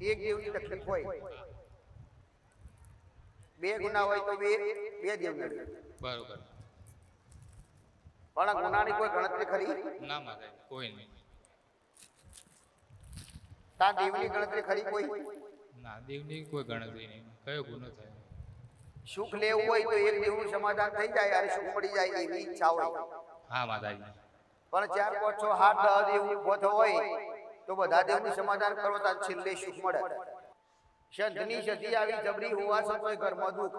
એક દેવની તકલીફ હોય. બે ગુના હોય તો બે બે દેવ બરોબર. પણ ગુનાની કોઈ ગણતરી ખરી? ના મારે કોઈ નહીં. તા દેવની ગણતરી ખરી કોઈ? ના દેવની કોઈ ગણતરી નહીં. કયો ગુનો થાય? સુખ લેવું હોય તો એક દેવનું સમાધાન થઈ જાય અને સુખ મળી જાય એવી ઈચ્છા હોય. હા માતાજી. પણ ચાર પાંચ છ હાથ દસ એવું થયો હોય તો બધા દેવનું સમાધાન કરો તો છેલ્લે સુખ મળે. સંતની સતી આવી, જબરી હોવા છતાં ઘરમાં દુઃખ.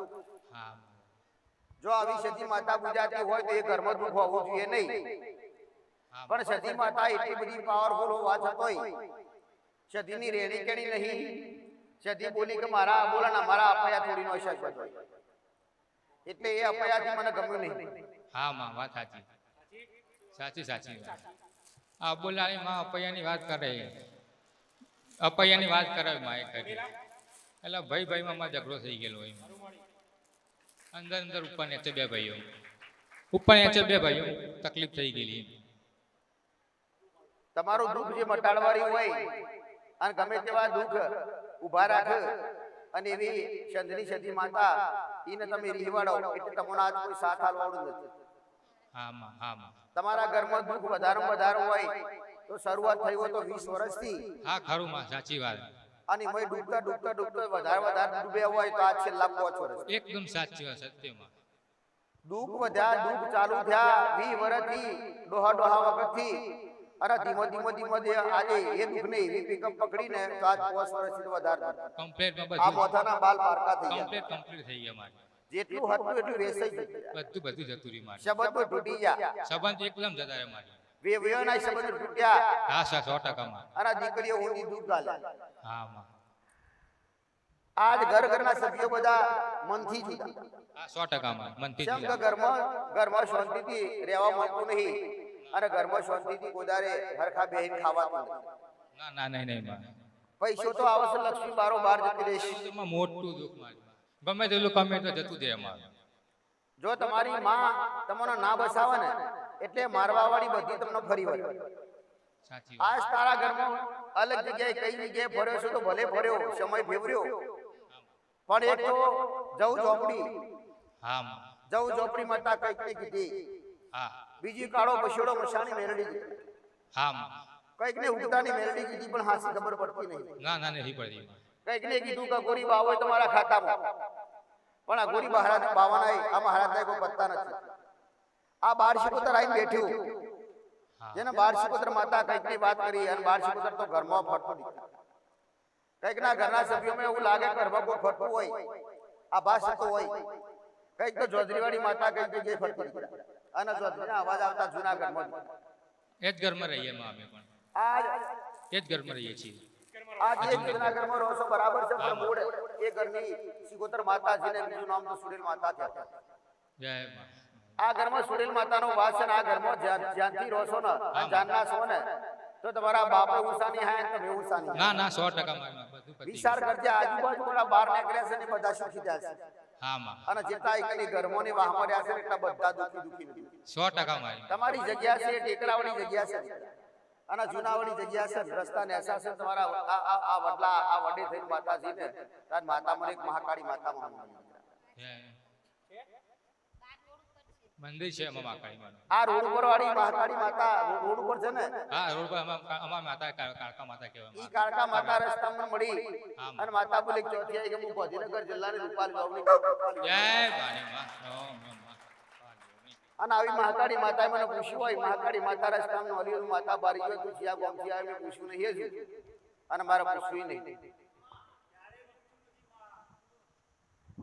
જો આવી સતી માતા પૂજાતી હોય તો એ ઘરમાં દુઃખ હોવું જોઈએ નહીં. પણ સતી માતા એટલી બધી પાવરફુલ હોવા છતાંય. સતીની રેણી કેણી નહીં. સતી બોલી કે મારા બોલાના મારા અપયા થોડી નો શક. હોય એટલે એ અપયાથી મને ગમ્યું નહીં. હા, માં, વાત સાચી. સાચી સાચી વાત. આ બોલાવી માં અપૈયાની વાત કરે. અપૈયાની વાત કરે માં એ કરી. એટલે ભાઈ ભાઈમાં માં ઝઘડો થઈ ગયેલો હોય અંદર અંદર ઉપર નેચે બે ભાઈઓ. ઉપર નેચે બે ભાઈઓ. તકલીફ થઈ ગયેલી તમારું દુઃખ જે મટાડવાની હોય, અને ગમે તેવા દુઃખ ઊભા રાખ અને એવી ચંદ્રની સતી માતા એને તમે રીવાડો, એટલે આજ કોઈ સાથ હાલવાળું નથી. હા માં હા તમારા ઘરમાં દુઃખ વધારે વધારે હોય તો શરૂઆત થઈ હોય તો વીસ વર્ષથી. હા ખરું માં સાચી વાત. અને એમાં ડૂબતા ડૂબતા ડૂબતા વધારે વધારે ડૂબે હોય તો આ છેલ્લા પાંચ વર્ષ. એકદમ સાચી વાત સત્યમાં. દુઃખ વધ્યા દુઃખ ચાલુ થયા વી વર્ષથી ડોહા ડોહા વખતથી. અરે ધીમો ધીમો ધીમો ધીમે આજે એ દુઃખ ને એવી પિકઅપ પકડીને તો આજ પાંચ વર્ષથી તો વધારે. આ મોથાના બાલ પારકા થઈ ગયા. કમ્પ્લેટ કમ્પ્લીટ થઈ ગયા મારે. જેટલું હતું એટલું વેસાઈ બધું બધું જતું રહ્યું મારે. શબ્દો તૂટી ગયા. સંબંધ એકદમ જતા રહે મારે. વે વેના શબ્દો તૂટ્યા. હા સર સો ટકા માં અને દીકરીઓ ઊંધી દૂધ ગાલે હા માં આજ ઘર ઘરના સભ્યો બધા મનથી જીતા હા સો ટકા માં મનથી જીતા ઘરમાં ઘરમાં શાંતિથી રહેવા મળતું નહીં. અને ઘરમાં શાંતિથી કોદારે હરખા બેહીન ખાવાતું ના ના નહીં નહીં માં. પૈસો તો આવશે લક્ષ્મી બારો બાર જતી રહેશે. મોટું દુઃખ મારે. ગમે તેટલું કમે તો જતું જાય અમારું. જો તમારી માં તમને ના બસાવે ને એટલે મારવા વાળી બધી તમને ફરી વળે. આજ તારા ઘરમાં અલગ જગ્યાએ કઈ જગ્યાએ ફર્યો છો તો ભલે ફર્યો સમય ફેવર્યો. પણ એક તો જવું ઝોપડી. હા જવું ઝોપડી માતા કંઈક ને કીધી. હા. બીજી કાળો પછોડો મશાની મેરડી હા કંઈક ને ઉગતાની મેરડી કીધી પણ હાસી ખબર પડતી નહીં. ના ના નહીં પડતી કંઈક ને કીધું કે ગોરી બાવ હોય તમારા ખાતામાં. પણ આ ગોરી મહારાજ બાવાના આ મહારાજના કોઈ પત્તા નથી. આ બારસી પુત્ર આવીને બેઠ્યું. જેને બારસી પુત્ર માતા કંઈકની વાત કરી અને બારસી પુત્ર તો ઘરમાં ફરતો નીકળ્યું. કંઈક ના ઘરના સભ્યોમાં એવું લાગે કે ઘરમાં કોઈ ફરતું હોય આ ભાષ તો હોય. કંઈક તો જોધરીવાળી માતા કંઈક જે ફરતી નીકળ્યા. અને જોધરીના અવાજ આવતા જૂનાગઢમાં. એ જ ઘરમાં રહીએ માં અમે પણ. આ એ જ ઘરમાં રહીએ છીએ. આજ એક જૂનાગઢમાં રહો છો બરાબર છે પણ મૂળ એ ઘરની સિગોતર માતાજીને બીજું નામ તો સુરેલ માતા છે જય આ ઘરમાં સુરેલ માતાનો વાસ છે આ ઘરમાં જ્યાં- જ્યાંથી રહો છો ને જાનના છો ને તો તમારા બાપા ઉષાની હાય તમે ઉષાની ના ના 100% મારું બધું પતી વિચાર કરજે આજુબાજુ વાળા બહાર નીકળ્યા છે ને બધા સુખી થયા છે. હા માં. અને જેટલા એકની ઘરમોની વાહમાં રહ્યા છે એટલા બધા દુખી દુખી. નથી. સો ટકા મારી તમારી જગ્યા છે એ ટેકરાવાળી જગ્યા છે. અને જૂનાવાળી જગ્યા છે ને રસ્તા નેસા છે તમારા આ આ આ વડલા આ વડી થઈને માતાજીને તાર માતા મને એક મહાકાળી માતા જય. મંદિર છે અમા મહાકાળી માનું આ રોડ ઉપર વાળી મહાકાળી માતા રોડ ઉપર છે ને? હા રોડ પર અમાર અમાર માતા કાળકા માતા ઈ કહેવામાં કાળકા માતા રસ્તામાં મળી. અને માતા. બોલે કે ચોથી આવી કે હું ગાંધીનગર જિલ્લાની રૂપાલ ગામની જય બાની વાહમાં. અને આવી મહાકાળી માતાએ મને પૂછ્યું હોય મહાકાળી માતા રસ્તામાં ઓલી માતા બારી હોય તું જ્યાં ગામથી આવે મેં પૂછ્યું નહીં જ અને મારે પૂછ્યું નહીં.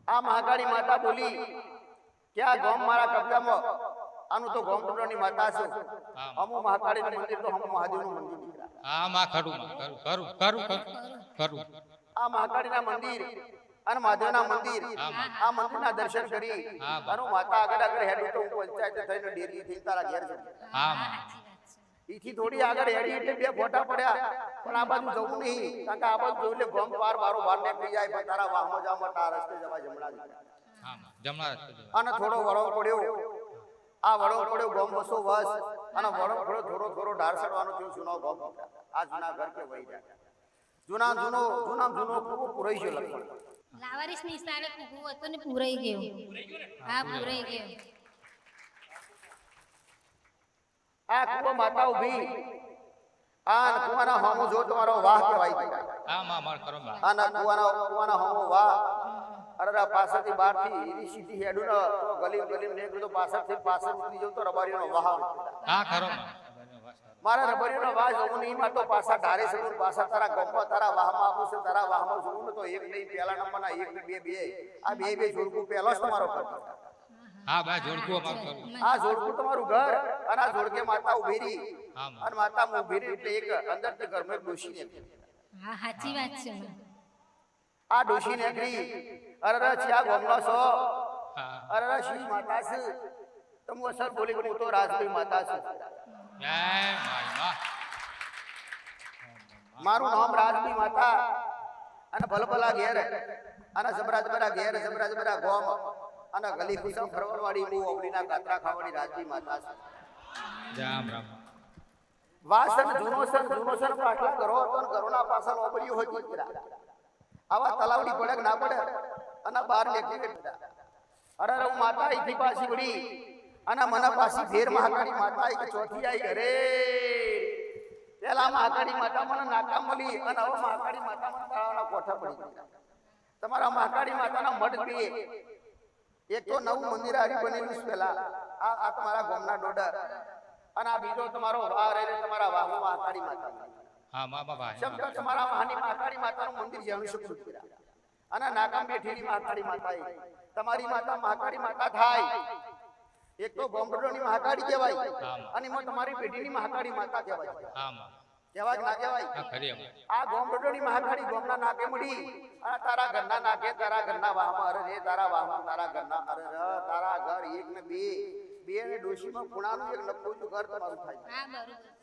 આ મહાકાળી માતા બોલી કે આ ગામ મારા કબજામાં આનું તો ગામની માતા છે. અમુ મહાકાળીનું મંદિર તો મહાદેવ મહાદેવનું મંદિર હા માં ખરું ખરું ખરું ખરું. આ મહાકાળીના મંદિર અને મહાદેવના મંદિર. આ મંદિરના દર્શન કરી અને માતા આગળ આગળ હેડી તો હું પંચાયત થઈને ડેરી થી તારા ઘેર જઉં. ઈથી થોડી આગળ હેડી એટલે બે ફોટા પડ્યા. પણ આ બાજુ જવું નહીં. કારણ કે આ બાજુ જોયું એટલે ગમ પાર બારો બાર નીકળી જાય પણ તારા વાહમાં જવા તારા રસ્તે જવા જમણા અને થોડો વળો પડ્યો. આ વળો પડ્યો ગમ બસો વસ. અને વળો પડ્યો થોડો થોડો ઢાર ચડવાનો થયો સુનો ગમ. આ જૂના ઘર કે વહી જાય. જૂના જૂનો જૂના જૂનો કૂવો પુરાઈ છે લગભગ. લાવારીસ નિશાળે કુકુ હતો ને પૂરાઈ ગયો. હા પૂરાઈ ગયો. આ કૂવો માતા ઊભી આ કુવાના હોમો જો તમારો વાહ કહેવાય. છે હા માં માર કરો આ ના કુવાના કુવાના હોમો વાહ. અરે પાછળથી બહારથી ઈરી સીધી હેડું ન. તો ગલી ગલી ને તો પાછળથી પાછળ ઉતરી જવું તો રબારીનો વાહ. હા ખરો માં. મારા રબરીનો વાસ હું નહીં માં તો પાછા ધારે હું પાછા તારા ગમમાં તારા વાહમાં આપું છે તારા વાહમાં જોવું ને તો એક નહીં પહેલા નંબરના એક બે બે. આ બે બે જોડકું પહેલો જ તમારો ઘર. હા બા જોડકું કરું આ જોડકું તમારું ઘર અને આ જોડકે માતા ઊભી રહી. અને માતા ઊભી રહી એટલે એક અંદરથી ઘરમાં એક ડોશી ને હા સાચી વાત છે આ ડોશી નીકળી અરે રે છે આ ગોમનો છો? અરે રે શી માતા છે? તો હું અસર બોલી કે હું તો રાજભાઈ માતા છું. જય માયમાં મારું નામ રાજની માતા અને ભલભલા ઘેર અને જબરાજબરા જબરા ઘેર જબરાજબરા જબરા ગોમ અને ગલી ખુશમ ફરવાવાળી હું ઓગણીના ગાત્રા ખાવાની રાજની માતા છે. રામ રામ. વાસન જુનોસન જુનોસન જૂનો સન પાટલા કરો તો કરોના પાછળ ઓબળ્યું હોય દીકરા આવા તલાવડી પડે ના પડે અને બહાર લેખી અરે હું માતા અહીંથી પાછી વળી અને મને પાછી ફેર મહાકાળી માતા એક ચોથી આવી ઘરે પેલા મહાકાળી માતા મને નાકામ મળી અને હવે મહાકાળી માતા મને તળાવના કોઠા પડી ગયા. તમારા મહાકાળી માતાના મઢ બે એક તો નવું મંદિર આવી બનેલું છે પેલા. આ આ તમારા ગામના ડોડર. અને આ બીજો તમારો વાહ તમારા વાહુ મહાકાળી માતા. હા માં બાબા શબ્દ તમારા મહાની મહાકાળી માતાનું મંદિર જાણું શકું છું અને નાકામ બેઠેલી મહાકાળી માતા એ. તમારી માતા મહાકાળી માતા થાય. એક તો ગોમડોની મહાકાળી કહેવાય અને એમાં તમારી પેઢીની મહાકાળી માતા કહેવાય. હા માં કહેવાય ના કહેવાય? આ ગોમડોની મહાકાળી ગોમના નાકે મળી. અને તારા ઘરના નાકે તારા ઘરના વાહમાં અરે રે તારા વાહમાં તારા ઘરના અરે ર તારા ઘર એક ને બે. બે ને ડોશીમાં ખૂણાનું એક નક્કું ઘર તમારું થાય. હા બરોબર.